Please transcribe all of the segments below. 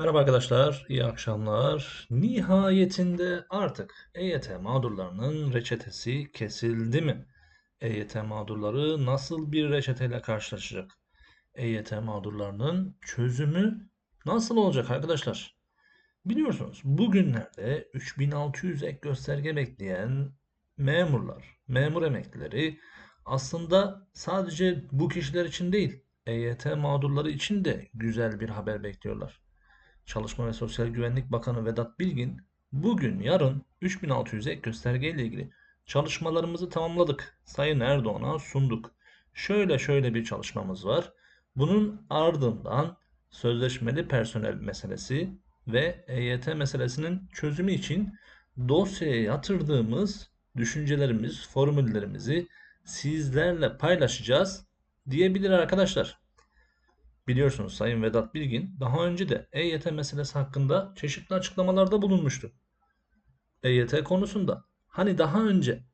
Merhaba arkadaşlar, iyi akşamlar. Nihayetinde artık EYT mağdurlarının reçetesi kesildi mi? EYT mağdurları nasıl bir reçeteyle karşılaşacak? EYT mağdurlarının çözümü nasıl olacak arkadaşlar? Biliyorsunuz bugünlerde 3600 ek gösterge bekleyen memurlar, memur emeklileri aslında sadece bu kişiler için değil, EYT mağdurları için de güzel bir haber bekliyorlar. Çalışma ve Sosyal Güvenlik Bakanı Vedat Bilgin bugün yarın 3600 ek gösterge ilgili çalışmalarımızı tamamladık. Sayın Erdoğan'a sunduk. Şöyle şöyle bir çalışmamız var. Bunun ardından sözleşmeli personel meselesi ve EYT meselesinin çözümü için dosyaya yatırdığımız düşüncelerimiz, formüllerimizi sizlerle paylaşacağız diyebilir arkadaşlar. Biliyorsunuz Sayın Vedat Bilgin daha önce de EYT meselesi hakkında çeşitli açıklamalarda bulunmuştu. EYT konusunda hani daha önce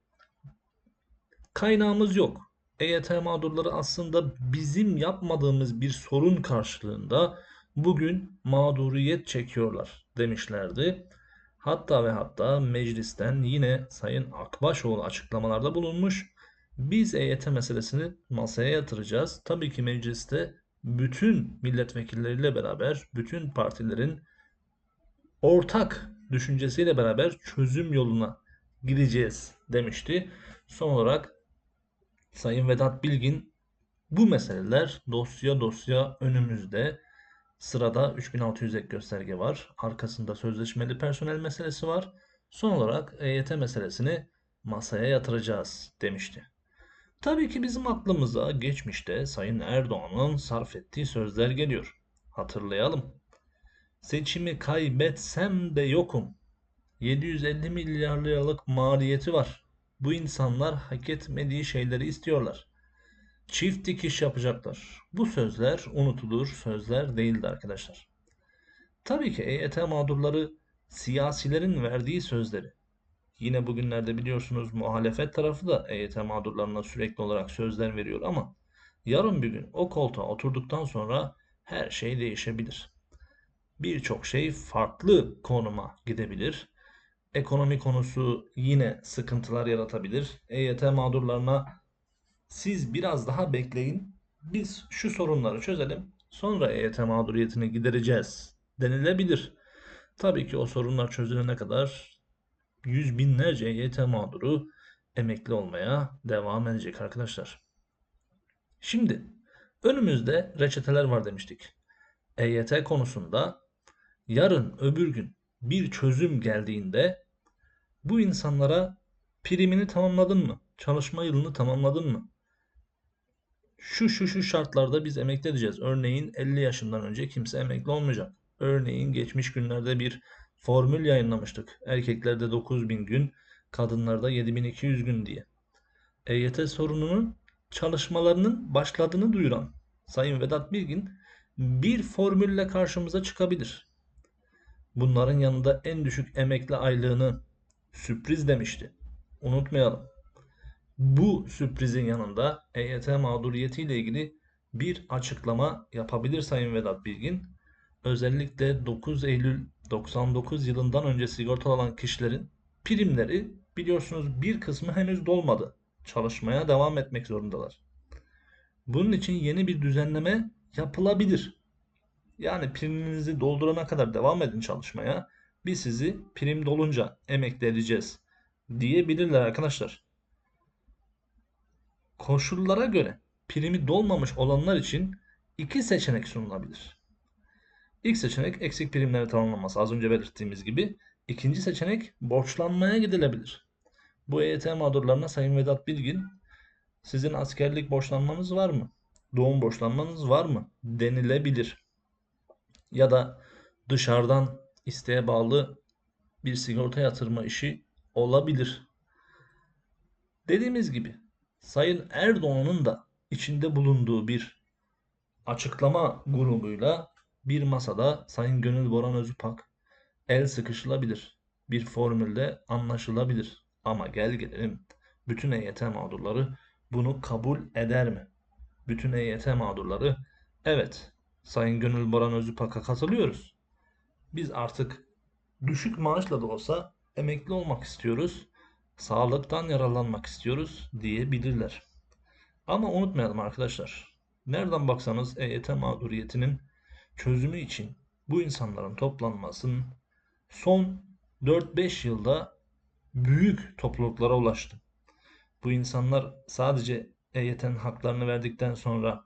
kaynağımız yok. EYT mağdurları aslında bizim yapmadığımız bir sorun karşılığında bugün mağduriyet çekiyorlar demişlerdi. Hatta ve hatta meclisten yine Sayın Akbaşoğlu açıklamalarda bulunmuş. Biz EYT meselesini masaya yatıracağız. Tabii ki mecliste bütün milletvekilleriyle beraber bütün partilerin ortak düşüncesiyle beraber çözüm yoluna gideceğiz demişti. Son olarak Sayın Vedat Bilgin bu meseleler dosya dosya önümüzde. Sırada 3600 ek gösterge var. Arkasında sözleşmeli personel meselesi var. Son olarak EYT meselesini masaya yatıracağız demişti. Tabii ki bizim aklımıza geçmişte Sayın Erdoğan'ın sarf ettiği sözler geliyor. Hatırlayalım. Seçimi kaybetsem de yokum. 750 milyar liralık maliyeti var. Bu insanlar hak etmediği şeyleri istiyorlar. Çift dikiş yapacaklar. Bu sözler unutulur sözler değildi arkadaşlar. Tabii ki EYT mağdurları siyasilerin verdiği sözleri Yine bugünlerde biliyorsunuz muhalefet tarafı da EYT mağdurlarına sürekli olarak sözler veriyor ama yarın bir gün o koltuğa oturduktan sonra her şey değişebilir. Birçok şey farklı konuma gidebilir. Ekonomi konusu yine sıkıntılar yaratabilir. EYT mağdurlarına siz biraz daha bekleyin. Biz şu sorunları çözelim. Sonra EYT mağduriyetini gidereceğiz denilebilir. Tabii ki o sorunlar çözülene kadar yüz binlerce EYT mağduru emekli olmaya devam edecek arkadaşlar. Şimdi önümüzde reçeteler var demiştik. EYT konusunda yarın öbür gün bir çözüm geldiğinde bu insanlara primini tamamladın mı? Çalışma yılını tamamladın mı? Şu şu şu şartlarda biz emekli edeceğiz. Örneğin 50 yaşından önce kimse emekli olmayacak. Örneğin geçmiş günlerde bir formül yayınlamıştık. Erkeklerde 9000 gün, kadınlarda 7200 gün diye. EYT sorununun çalışmalarının başladığını duyuran Sayın Vedat Bilgin bir formülle karşımıza çıkabilir. Bunların yanında en düşük emekli aylığını sürpriz demişti. Unutmayalım. Bu sürprizin yanında EYT mağduriyetiyle ilgili bir açıklama yapabilir Sayın Vedat Bilgin. Özellikle 9 Eylül 99 yılından önce sigortalanan kişilerin primleri biliyorsunuz bir kısmı henüz dolmadı. Çalışmaya devam etmek zorundalar. Bunun için yeni bir düzenleme yapılabilir. Yani priminizi doldurana kadar devam edin çalışmaya. Biz sizi prim dolunca emekli edeceğiz diyebilirler arkadaşlar. Koşullara göre primi dolmamış olanlar için iki seçenek sunulabilir. İlk seçenek eksik primleri tamamlanması az önce belirttiğimiz gibi. İkinci seçenek borçlanmaya gidilebilir. Bu EYT mağdurlarına Sayın Vedat Bilgin sizin askerlik borçlanmanız var mı? Doğum borçlanmanız var mı? denilebilir. Ya da dışarıdan isteğe bağlı bir sigorta yatırma işi olabilir. Dediğimiz gibi Sayın Erdoğan'ın da içinde bulunduğu bir açıklama grubuyla bir masada Sayın Gönül Boran Özüpak el sıkışılabilir. Bir formülde anlaşılabilir. Ama gel gelelim bütün EYT mağdurları bunu kabul eder mi? Bütün EYT mağdurları evet Sayın Gönül Boran Özüpak'a katılıyoruz. biz artık düşük maaşla da olsa emekli olmak istiyoruz, sağlıktan yararlanmak istiyoruz diyebilirler. Ama unutmayalım arkadaşlar. Nereden baksanız EYT mağduriyetinin çözümü için bu insanların toplanmasının son 4-5 yılda büyük topluluklara ulaştı. Bu insanlar sadece EYT'nin haklarını verdikten sonra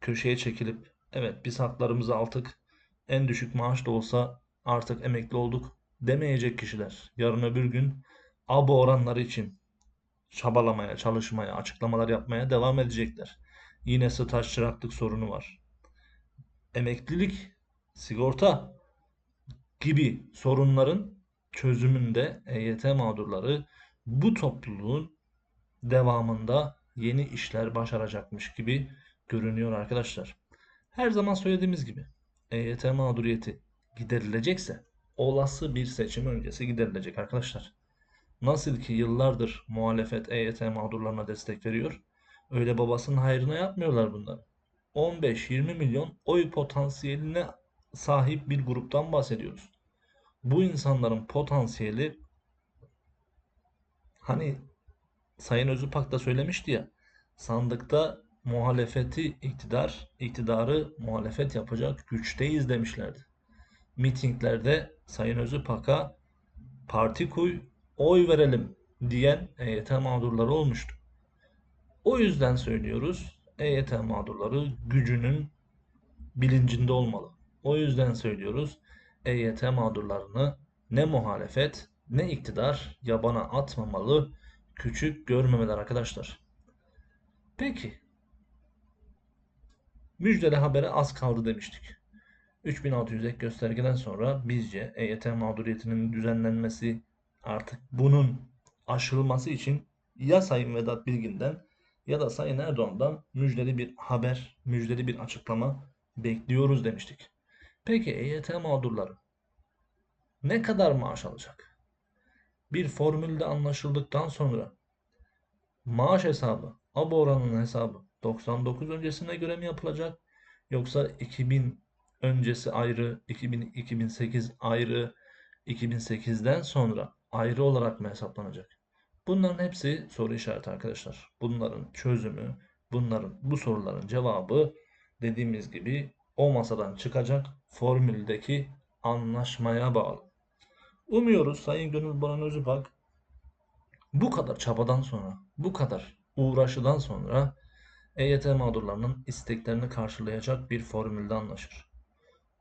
köşeye çekilip evet biz haklarımızı aldık en düşük maaş da olsa artık emekli olduk demeyecek kişiler. Yarın öbür gün abo oranları için çabalamaya, çalışmaya, açıklamalar yapmaya devam edecekler. Yine staj çıraklık sorunu var. Emeklilik, sigorta gibi sorunların çözümünde EYT mağdurları bu topluluğun devamında yeni işler başaracakmış gibi görünüyor arkadaşlar. Her zaman söylediğimiz gibi EYT mağduriyeti giderilecekse olası bir seçim öncesi giderilecek arkadaşlar. Nasıl ki yıllardır muhalefet EYT mağdurlarına destek veriyor, öyle babasının hayrına yapmıyorlar bunları. 15-20 milyon oy potansiyeline sahip bir gruptan bahsediyoruz. Bu insanların potansiyeli hani Sayın Özüpak da söylemişti ya sandıkta muhalefeti iktidar, iktidarı muhalefet yapacak güçteyiz demişlerdi. Mitinglerde Sayın Özüpak'a parti kuy, oy verelim diyen EYT mağdurları olmuştu. O yüzden söylüyoruz EYT mağdurları gücünün bilincinde olmalı. O yüzden söylüyoruz EYT mağdurlarını ne muhalefet ne iktidar yabana atmamalı, küçük görmemeler arkadaşlar. Peki. Müjdeli habere az kaldı demiştik. 3600 ek göstergeden sonra bizce EYT mağduriyetinin düzenlenmesi artık bunun aşılması için ya Sayın Vedat Bilgin'den ya da Sayın Erdoğan'dan müjdeli bir haber, müjdeli bir açıklama bekliyoruz demiştik. Peki EYT mağdurları ne kadar maaş alacak? Bir formülde anlaşıldıktan sonra maaş hesabı, abo oranının hesabı 99 öncesine göre mi yapılacak? Yoksa 2000 öncesi ayrı, 2000, 2008 ayrı, 2008'den sonra ayrı olarak mı hesaplanacak? Bunların hepsi soru işareti arkadaşlar. Bunların çözümü, bunların bu soruların cevabı dediğimiz gibi o masadan çıkacak formüldeki anlaşmaya bağlı. Umuyoruz Sayın Gönül Boran Özübak bu kadar çabadan sonra, bu kadar uğraşıdan sonra EYT mağdurlarının isteklerini karşılayacak bir formülde anlaşır.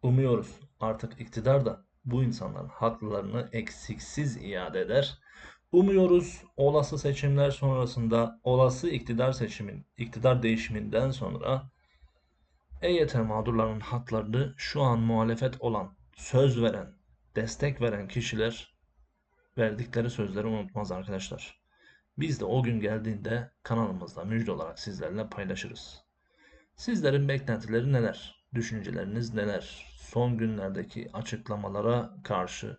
Umuyoruz artık iktidar da bu insanların haklarını eksiksiz iade eder. Umuyoruz olası seçimler sonrasında olası iktidar seçimin, iktidar değişiminden sonra EYT mağdurlarının haklarını şu an muhalefet olan, söz veren, destek veren kişiler verdikleri sözleri unutmaz arkadaşlar. Biz de o gün geldiğinde kanalımızda müjde olarak sizlerle paylaşırız. Sizlerin beklentileri neler? Düşünceleriniz neler? Son günlerdeki açıklamalara karşı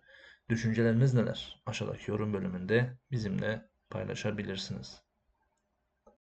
düşünceleriniz neler? Aşağıdaki yorum bölümünde bizimle paylaşabilirsiniz.